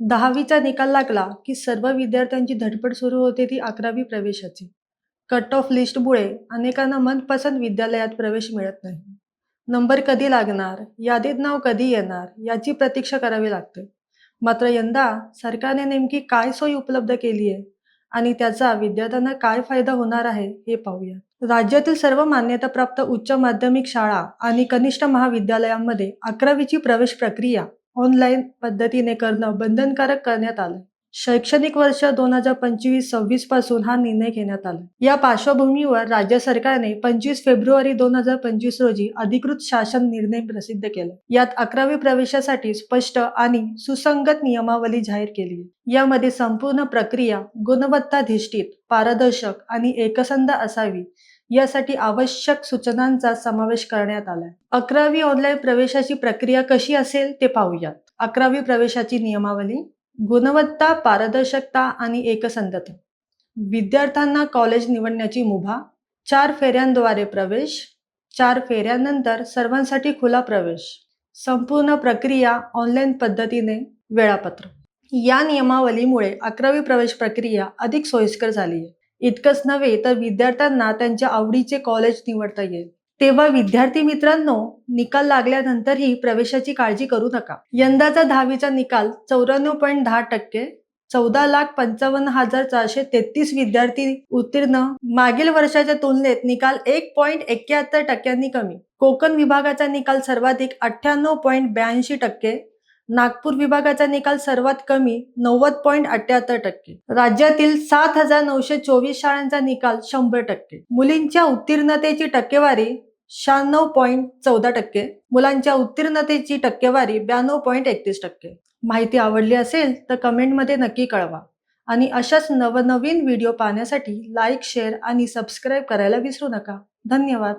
दहावीचा निकाल लागला की सर्व विद्यार्थ्यांची धडपड सुरू होते ती अकरावी प्रवेशाची. कट ऑफ लिस्टमुळे अनेकांना मनपसंत विद्यालयात प्रवेश मिळत नाही. नंबर कधी लागणार यादीत नाव कधी येणार याची प्रतीक्षा करावी लागते. मात्र यंदा सरकारने नेमकी काय सोय उपलब्ध केली आहे आणि त्याचा विद्यार्थ्यांना काय फायदा होणार आहे हे पाहूया. राज्यातील सर्व मान्यताप्राप्त उच्च माध्यमिक शाळा आणि कनिष्ठ महाविद्यालयांमध्ये अकरावीची प्रवेश प्रक्रिया ऑनलाईन पद्धतीने करणं बंधनकारक करण्यात आलं. शैक्षणिक वर्ष दोन हजार पंचवीस सव्वीसपासून हा निर्णय घेण्यात आला. या पार्श्वभूमीवर राज्य सरकारने पंचवीस फेब्रुवारी दोन हजार पंचवीस रोजी अधिकृत शासन निर्णय प्रसिद्ध केला. यात अकरावी प्रवेशासाठी स्पष्ट आणि सुसंगत नियमावली जाहीर केली. यामध्ये संपूर्ण प्रक्रिया गुणवत्ताधिष्ठित पारदर्शक आणि एकसंध असावी. यासाठी आवश्यक सूचनांचा समावेश करण्यात आलाय. अकरावी ऑनलाईन प्रवेशाची प्रक्रिया कशी असेल ते पाहूयात. अकरावी प्रवेशाची नियमावली गुणवत्ता पारदर्शकता आणि एकसंधता. विद्यार्थ्यांना कॉलेज निवडण्याची मुभा चार फेऱ्यांद्वारे प्रवेश चार फेऱ्यानंतर सर्वांसाठी खुला प्रवेश. संपूर्ण प्रक्रिया ऑनलाईन पद्धतीने वेळापत्रक. या नियमावलीमुळे अकरावी प्रवेश प्रक्रिया अधिक सोयीस्कर झाली आहे. इतकंच नव्हे तर विद्यार्थ्यांना त्यांच्या आवडीचे कॉलेज निवडता येईल. तेव्हा विद्यार्थी मित्रांनो निकाल लागल्यानंतरही प्रवेशाची काळजी करू नका. यंदाचा दहावीचा निकाल चौऱ्याण्णव पॉईंट दहा टक्के चौदा लाख पंचावन्न हजार चारशे तेहतीस विद्यार्थी उत्तीर्ण. मागील वर्षाच्या तुलनेत निकाल एक पॉईंट एक्क्याहत्तर टक्क्यांनी कमी. कोकण विभागाचा निकाल सर्वाधिक अठ्ठ्याण्णव पॉईंट ब्याऐंशी टक्के नागपूर विभागाचा निकाल सर्वात कमी नव्वद पॉईंट अठ्याहत्तर टक्के. राज्यातील सात हजार नऊशे चोवीस शाळांचा निकाल शंभर टक्के. मुलींच्या उत्तीर्णतेची टक्केवारी शहाण्णव पॉईंट चौदा टक्के. मुलांच्या उत्तीर्णतेची टक्केवारी ब्याण्णव पॉईंट एकतीस टक्के. माहिती आवडली असेल तर कमेंटमध्ये नक्की कळवा. आणि अशाच नवनवीन व्हिडिओ पाहण्यासाठी लाईक शेअर आणि सबस्क्राईब करायला विसरू नका. धन्यवाद.